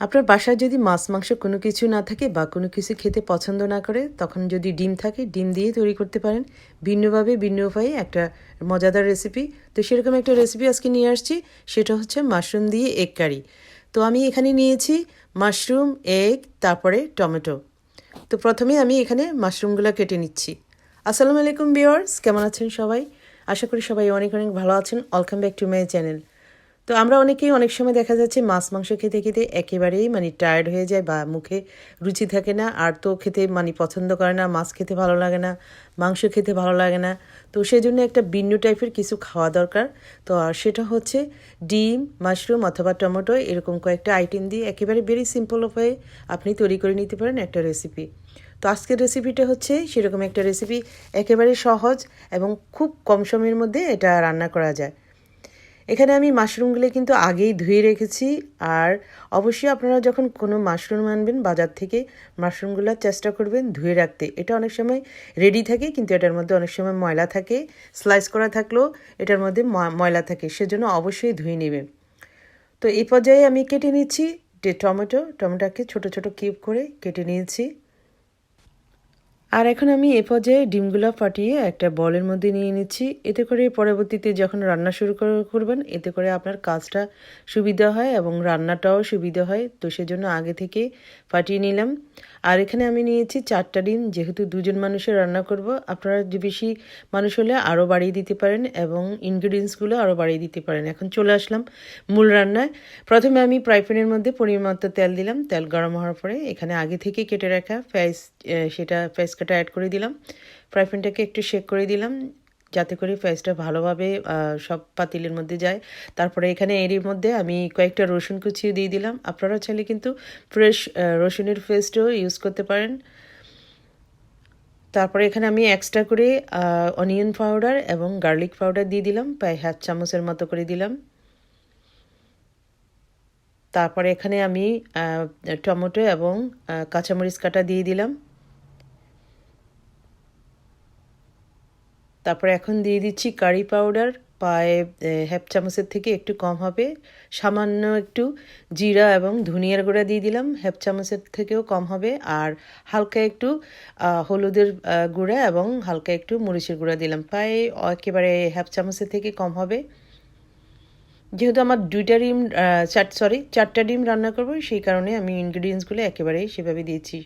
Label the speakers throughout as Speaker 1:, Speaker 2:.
Speaker 1: আপনার বাসায় যদি মাছ, মাংস কোনো কিছু না থাকে বা কোনো কিছু খেতে পছন্দ না করে, তখন যদি ডিম থাকে, ডিম দিয়ে তৈরি করতে পারেন। ভিন্নভাবে ভিন্ন উপায়ে একটা মজাদার রেসিপি তো সেরকম একটা রেসিপি আজকে নিয়ে আসছি, সেটা হচ্ছে মাশরুম দিয়ে এগ কারি তো আমি এখানে নিয়েছি মাশরুম এগ তারপরে টমেটো। তো প্রথমে আমি এখানে মাশরুমগুলো কেটে নিচ্ছি। আসসালামু আলাইকুম বিয়ার্স কেমন আছেন সবাই? আশা করি সবাই অনেক অনেক ভালো আছেন। Welcome back to my channel তো আমরা অনেকেই অনেক সময় দেখা যাচ্ছে মাছ, মাংস খেতে খেতে একেবারেই মানে টায়ার্ড হয়ে যায় বা মুখে রুচি থাকে না। আর তো খেতে মানে পছন্দ করে না, মাছ খেতে ভালো লাগে না, মাংস খেতে ভালো লাগে না। তো সেই জন্য একটা ভিন্ন টাইপের কিছু খাওয়া দরকার। তো আর সেটা হচ্ছে ডিম, মাশরুম অথবা টমেটো এরকম কয়েকটা আইটেম দিয়ে একেবারে ভেরি সিম্পল উপায়ে আপনি তৈরি করে নিতে পারেন একটা রেসিপি তো আজকের রেসিপিটা হচ্ছে সেরকম একটা রেসিপি একেবারে সহজ এবং খুব কম সময়ের মধ্যে এটা রান্না করা যায়। এখানে আমি মাশরুমগুলো কিন্তু আগেই ধুয়ে রেখেছি। আর অবশ্যই আপনারা যখন কোনো মাশরুম আনবেন, বাজার থেকে মাশরুমগুলো চেষ্টা করবেন ধুয়ে রাখতে। এটা অনেক সময় রেডি থাকে, কিন্তু এটার মধ্যে অনেক সময় ময়লা থাকে স্লাইস করা থাকলেও এটার মধ্যে ময়লা থাকে, সেজন্য অবশ্যই ধুয়ে নেবেন। তো এই পর্যায়ে আমি কেটে নিচ্ছি টমেটো, টমেটোকে ছোট ছোট কিউব করে কেটে নিয়েছি। আর এখন আমি এ পর্যায়ে ডিমগুলো ফাটিয়ে একটা বলের মধ্যে নিয়ে নিচ্ছি। এতে করে পরবর্তীতে যখন রান্না শুরু করবেন, এতে করে আপনার কাজটা সুবিধা হয় এবং রান্নাটাও সুবিধা হয়। তো সেজন্য আগে থেকে ফাটিয়ে নিলাম। আর এখানে আমি নিয়েছি চারটা ডিম, যেহেতু দুজন মানুষের রান্না করব, আপনারা যে বেশি মানুষ হলে আরও বাড়িয়ে দিতে পারেন এবং ইনগ্রিডিয়েন্টসগুলো আরও বাড়িয়ে দিতে পারেন। এখন চলে আসলাম মূল রান্নায়। প্রথমে আমি ফ্রাই প্যানের মধ্যে পরিমাণ তেল দিলাম। তেল গরম হওয়ার পরে এখানে আগে থেকে কেটে রাখা ফ্যাস সেটা ফ্যাস কাটা অ্যাড করে দিলাম। ফ্রাই প্যানটাকে একটু শেক করে দিলাম। যাতে করে ফেসটা ভালোভাবে সব পাতিলের মধ্যে যায়। তারপরে এখানে এরই মধ্যে আমি কয়েকটা রসুন কুচিয়ে দিয়ে দিলাম। আপনারা চাইলে কিন্তু ফ্রেশ রসুনের পেস্টও ইউজ করতে পারেন। তারপরে এখানে আমি এক্সট্রা করে অনিয়ন পাউডার এবং গার্লিক পাউডার দিয়ে দিলাম। প্রায় হাত চামচের মতো করে দিলাম। তারপরে এখানে আমি টমেটো এবং কাঁচামরিচ কাটা দিয়ে দিলাম। তারপরে এখন দিয়ে দিচ্ছি কারি পাউডার পায়ে হ্যাপ চামচের থেকে একটু কম হবে। সামান্য একটু জিরা এবং ধনিয়ার গুঁড়া দিয়ে দিলাম, হ্যাপ চামচের থেকেও কম হবে। আর হালকা একটু হলুদের গুঁড়া এবং হালকা একটু মরিচের গুঁড়া দিলাম। প্রায় একেবারে হ্যাপ চামচের থেকে কম হবে। যেহেতু আমার দুইটা ডিম চার সরি চারটা ডিম রান্না করব, সেই কারণে আমি ইনগ্রিডিয়েন্টসগুলো একেবারেই সেভাবে দিয়েছি।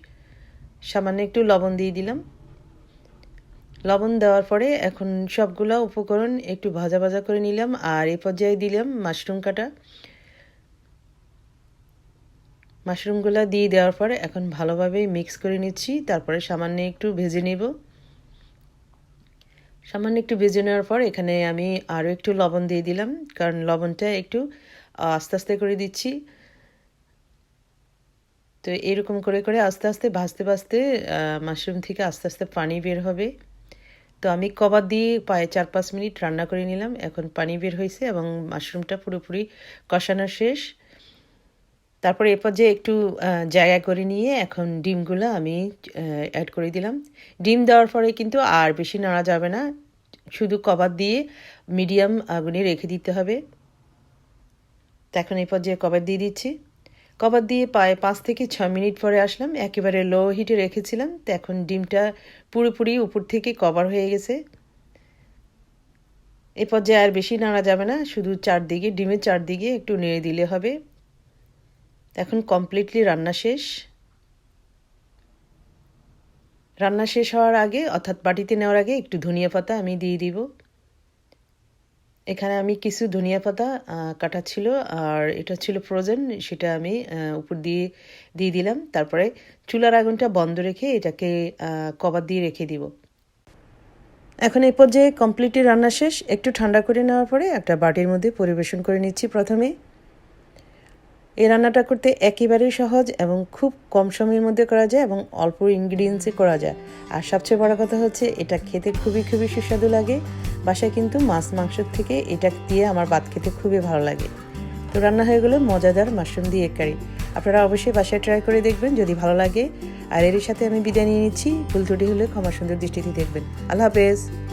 Speaker 1: সামান্য একটু লবণ দিয়ে দিলাম। লবণ দেওয়ার পরে এখন সবগুলো উপকরণ একটু ভাজা ভাজা করে নিলাম আর এই পর্যায়ে দিলাম মাশরুম কাটা। মাশরুমগুলো দিয়ে দেওয়ার পরে এখন ভালোভাবে মিক্স করে নিচ্ছি, তারপরে সামান্য একটু ভেজে নেব। সামান্য একটু ভেজে নেওয়ার পর এখানে আমি আরও একটু লবণ দিয়ে দিলাম, কারণ লবণটা একটু আস্তে আস্তে করে দিচ্ছি। তো এরকম করে করে আস্তে আস্তে ভাজতে ভাজতে মাশরুম থেকে আস্তে আস্তে পানি বের হবে। তো আমি কবার দিয়ে পায়ে চার পাঁচ মিনিট রান্না করে নিলাম। এখন পানি বের হয়েছে এবং মাশরুমটা পুরোপুরি কষানো শেষ। তারপরে এরপর যে একটু জায়গা করে নিয়ে এখন ডিমগুলো আমি অ্যাড করে দিলাম। ডিম দেওয়ার পরে কিন্তু আর বেশি নাড়া যাবে না। শুধু কবার দিয়ে মিডিয়াম আগুনে রেখে দিতে হবে। তো এখন এরপর যে কবার দিয়ে দিচ্ছি। কভার দিয়ে পায়ে পাঁচ থেকে ছ মিনিট পরে আসলাম। একেবারে লো হিটে রেখেছিলাম। তো এখন ডিমটা পুরোপুরি উপর থেকে কভার হয়ে গেছে। এ পর্যায়ে আর বেশি নাড়া যাবে না। শুধু চারদিকে, ডিমের চারদিকে একটু নেড়ে দিলে হবে। এখন কমপ্লিটলি রান্না শেষ। রান্না শেষ হওয়ার আগে, অর্থাৎ বাটিতে নেওয়ার আগে একটু ধনিয়া পাতা আমি দিয়ে দিব। এখানে আমি কিছু ধনিয়া পাতা কাটা ছিল, আর এটা ছিল ফ্রোজেন সেটা আমি উপর দিয়ে দিয়ে দিলাম। তারপরে চুলার আগুনটা বন্ধ রেখে এটাকে কভার দিয়ে রেখে দিব। এখন এই পর্যায়ে কমপ্লিটলি রান্না শেষ। একটু ঠান্ডা করে নেওয়ার পরে একটা বাটির মধ্যে পরিবেশন করে নিচ্ছি প্রথমে। এই রান্নাটা করতে একেবারেই সহজ এবং খুব কম সময়ের মধ্যে করা যায় এবং অল্প ইনগ্রিডিয়েন্টসে করা যায়। আর সবচেয়ে বড় কথা হচ্ছে, এটা খেতে খুবই খুবই সুস্বাদু লাগে। বাসায় কিন্তু মাছ মাংসের থেকে এটা দিয়ে আমার ভাত খেতে খুবই ভালো লাগে। তো রান্না হয়ে গেলো মজাদার মাশরুম দিয়ে কারি। আপনারা অবশ্যই বাসায় ট্রাই করে দেখবেন যদি ভালো লাগে। আর এর সাথে আমি বিদায় নিয়ে নিচ্ছি। ভুল ত্রুটি হলে ক্ষমা সুন্দর দৃষ্টিতে দেখবেন। আল্লাহ হাফেজ।